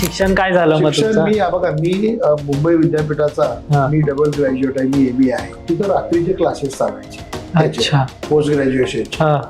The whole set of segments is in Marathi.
शिक्षण काय झालं मग शिक्षण तुमचं? मी हा बघा मी अ, मुंबई हा. विद्यापीठाचा मी डबल ग्रॅज्युएट आहे मी एबी आहे. तिथं रात्रीचे क्लासेस चालायचे. अच्छा. पोस्ट ग्रॅज्युएशन हा.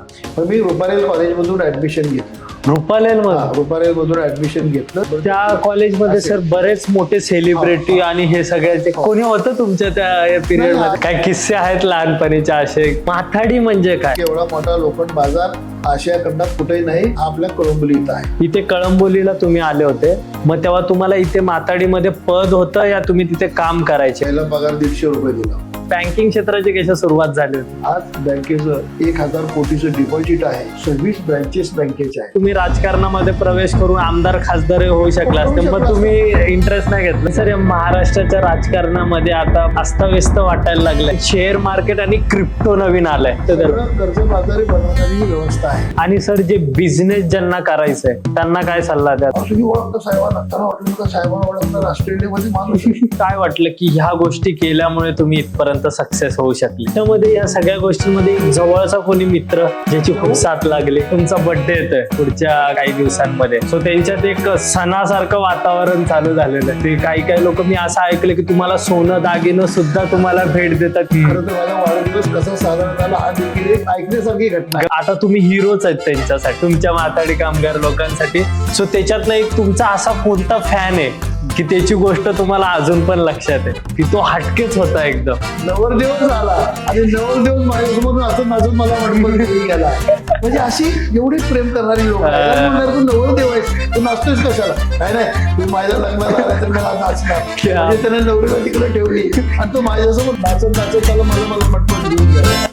मी रुपारेल कॉलेजमधून ऍडमिशन घेतलं. रुपालेल हा, रुपारेल मधून ऍडमिशन घेतलं. त्या कॉलेजमध्ये सर बरेच मोठे सेलिब्रिटी आणि हे सगळ्याचे कोणी होतं तुमच्या त्या पिरियडमध्ये? काय किस्से आहेत लहानपणीचे असे? माथाडी म्हणजे काय? एवढा मोठा लोखंड बाजार आशिया खंडात कुठेही नाही हा आपल्या कळंबोली इथं आहे. इथे कळंबोलीला तुम्ही आले होते. मग तेव्हा तुम्हाला इथे माताडीमध्ये पद होतं या तुम्ही तिथे काम करायचे? पगार दीडशे रुपये दिला. बँकिंग क्षेत्राची कशी सुरुवात झाली? होती आज बँकेचं एक हजार कोटीचं डिपॉझिट आहे. सव्वीस ब्रँचेस बँकेचे आहे तुम्ही राजकारणामध्ये प्रवेश करून आमदार खासदार होऊ शकला असते पण तुम्ही इंटरेस्ट नाही घेतला. सर या महाराष्ट्राच्या राजकारणामध्ये आता अस्ताव्यस्त वाटायला लागलंय. शेअर मार्केट आणि क्रिप्टो नवीन आलंय. कर्जबाजारी बनवणारी ही व्यवस्था आहे. आणि सर जे बिझनेस ज्यांना करायचंय त्यांना काय सल्ला द्या साहेबांना. त्यांना वाटलं का साहेबांना ओळखणार ऑस्ट्रेलियामध्ये माणूस. काय वाटलं की ह्या गोष्टी केल्यामुळे तुम्ही इथपर्यंत सक्सेस होऊ शकले. त्यामध्ये या सगळ्या गोष्टींमध्ये जवळचा कोणी मित्र ज्याची खूप साथ लागली. तुमचा बर्थडे येतोय पुढच्या काही दिवसांमध्ये. सो त्यांच्यात एक सणासारखं वातावरण चालू झालेलं आहे. ते काही काही लोक मी असं ऐकलं की तुम्हाला सोनं दागिनं सुद्धा तुम्हाला भेट देतात. खरं तर माझा वाढदिवस कसा साजरा झाला हा देखील एक ऐकण्यासारखी घटना आहे. आता तुम्ही हिरोच आहेत त्यांच्यासाठी तुमच्या माथाडी कामगार लोकांसाठी. सो त्याच्यातला एक तुमचा असा कोणता फॅन आहे? की त्याची गोष्ट तुम्हाला अजून पण लक्षात आहे. की तो हटकेच होता एकदम. नवरदेवच आला आणि नवरदेव माझ्यासमोर असं नाचून मला म्हणतो गेला. म्हणजे अशी एवढी प्रेम करणारी लोक तू नवरदेव आहेस. तू नाचतोयस कशाला? नाही नाही. तू माझ्या लग्नाला आला तर मला नाचणार. क्या? म्हणजे त्याने नवरीला तिकडे ठेवली. आणि तो माझ्यासमोर नाचत नाचत त्याला मला मला मटमट घेऊन गेला.